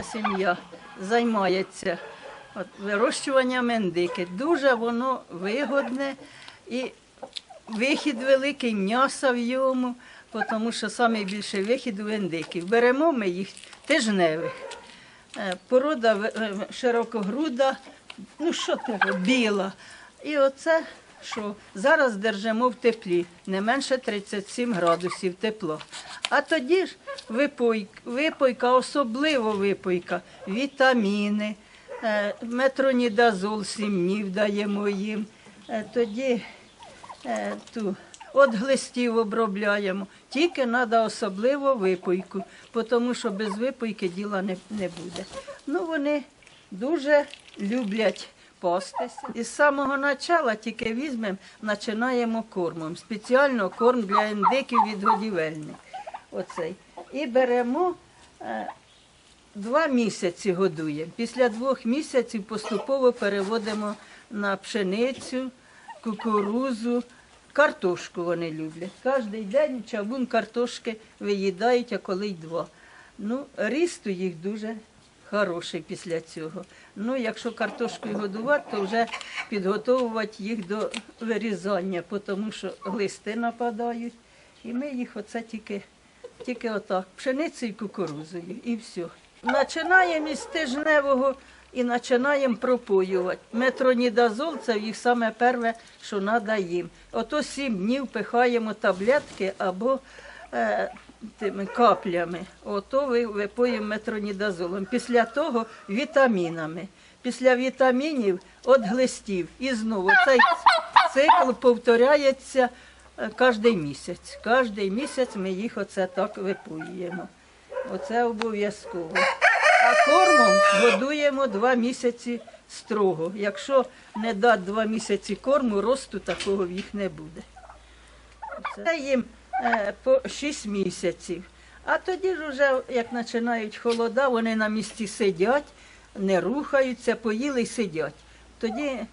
наша сім'я займається от, вирощуванням індики. Дуже воно вигодне і вихід великий, м'яса в йому, тому що найбільший вихід у індиків. Беремо ми їх тижневих. Е, Порода е, широкогруда, ну що того, біла. І оце, що зараз держимо в теплі, не менше 37 градусів тепло. А тоді ж випой, випойка, особливо випойка, вітаміни, е, метронідазол 7 днів даємо їм. Е, Тоді е, ту, от глистів обробляємо. Тільки треба особливо випойку, тому що без випойки діла не, не буде. Ну, вони дуже люблять пастися. І з самого початку тільки візьмемо, починаємо кормом. Спеціально корм для індиків відгодівельних. Оцей. І беремо. е, Два місяці годуємо. Після двох місяців поступово переводимо на пшеницю, кукурузу, картошку вони люблять. Кожен день чавун картошки виїдають, а коли й два. Ну, ріст їх дуже хороший після цього. Ну, якщо картошкою годувати, то вже підготовувати їх до вирізання, тому що листи нападають. І ми їх оце тільки тільки отак, пшеницею і кукурузою, і все. Починаємо із тижневого і починаємо пропоювати. Метронідазол це їх саме перше, що треба їм. Ото сім днів пихаємо таблетки або е, тими каплями. Ото ви випоїмо метронідазолом. Після того вітамінами. Після вітамінів от глистів. І знову цей цикл повторяється кожен місяць. Кожен місяць ми їх оце так випоюємо. Оце обов'язково. А кормом годуємо два місяці строго. Якщо не дати два місяці корму, росту такого в їх не буде. Це їм е, по 6 місяців. А тоді ж уже, як починають холода, вони на місці сидять, не рухаються, поїли й сидять. Тоді е,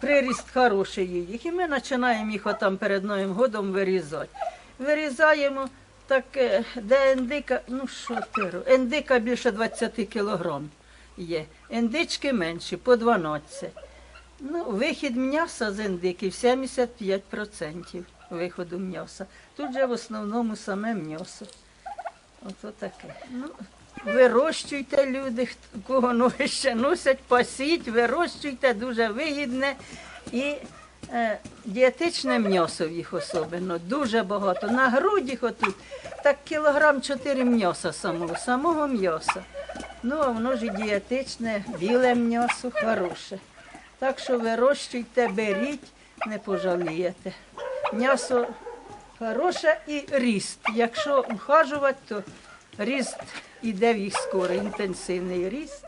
приріст хороший їх. І ми починаємо їх отам перед Новим годом вирізати. Вирізаємо так, е, де індика, ну що ти ро- індика більше 20 кілограм є. Індички менші, по 12. Ну, вихід м'яса з індиків 75% виходу м'яса. Тут же в основному саме м'ясо. Ото таке. Ну, вирощуйте люди, кого ноги ще носять, пасіть, вирощуйте, дуже вигідне. І е, дієтичне м'ясо в їх особливо, дуже багато. На грудях отут так кілограм 4 м'яса самого, самого м'яса. Ну, а воно ж і дієтичне, біле м'ясо, хороше. Так що вирощуйте, беріть, не пожалієте. М'ясо хороше і ріст. Якщо ухажувати, то ріст іде в їх скоро, інтенсивний ріст.